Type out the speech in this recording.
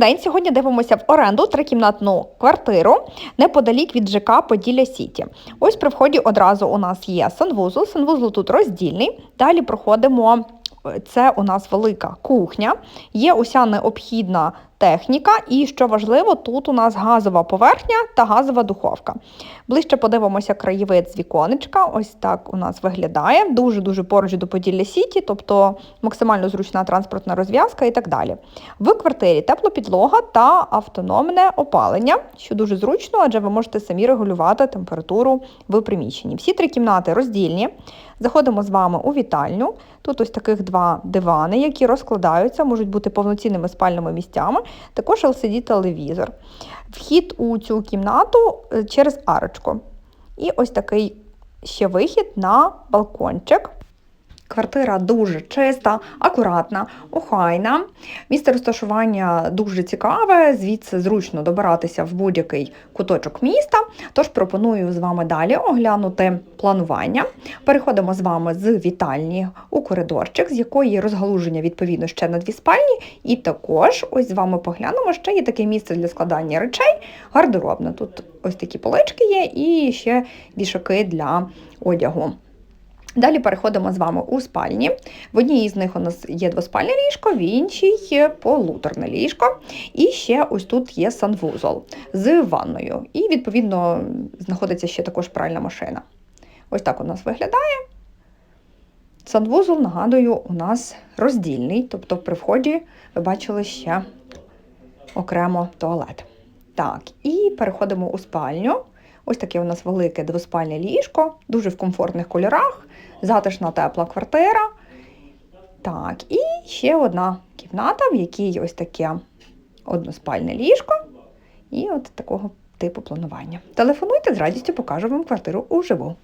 день. Сьогодні дивимося в оренду трикімнатну квартиру неподалік від ЖК Поділля Сіті. Ось при вході одразу у нас є санвузол. Санвузол тут роздільний. Далі проходимо. Це у нас велика кухня, є уся необхідна техніка, і що важливо, тут у нас газова поверхня та газова духовка. Ближче подивимося краєвид з віконечка. Ось так у нас виглядає. Дуже дуже поруч до Поділля Сіті, тобто максимально зручна транспортна розв'язка і так далі. В квартирі теплопідлога та автономне опалення, що дуже зручно, адже ви можете самі регулювати температуру в приміщенні. Всі три кімнати роздільні. Заходимо з вами у вітальню. Тут ось таких два дивани, які розкладаються, можуть бути повноцінними спальними місцями. Також LCD-телевізор. Вхід у цю кімнату е, через арочку. І ось такий ще вихід на балкончик. Квартира дуже чиста, акуратна, охайна. Місце розташування дуже цікаве, звідси зручно добиратися в будь-який куточок міста. Тож пропоную з вами далі оглянути планування. Переходимо з вами з вітальні у коридорчик, з якої розгалуження відповідно ще на дві спальні. І також ось з вами поглянемо, ще є таке місце для складання речей, гардеробне. Тут ось такі полички є і ще вішаки для одягу. Далі переходимо з вами у спальні. В одній із них у нас є двоспальне ліжко, в іншій є полуторне ліжко. І ще ось тут є санвузол з ванною. І, відповідно, знаходиться ще також пральна машина. Ось так у нас виглядає. Санвузол, нагадую, у нас роздільний, тобто при вході ви бачили ще окремо туалет. Так, і переходимо у спальню. Ось таке у нас велике двоспальне ліжко, дуже в комфортних кольорах, затишна тепла квартира. Так, і ще одна кімната, в якій ось таке односпальне ліжко і от такого типу планування. Телефонуйте, з радістю покажу вам квартиру уживу.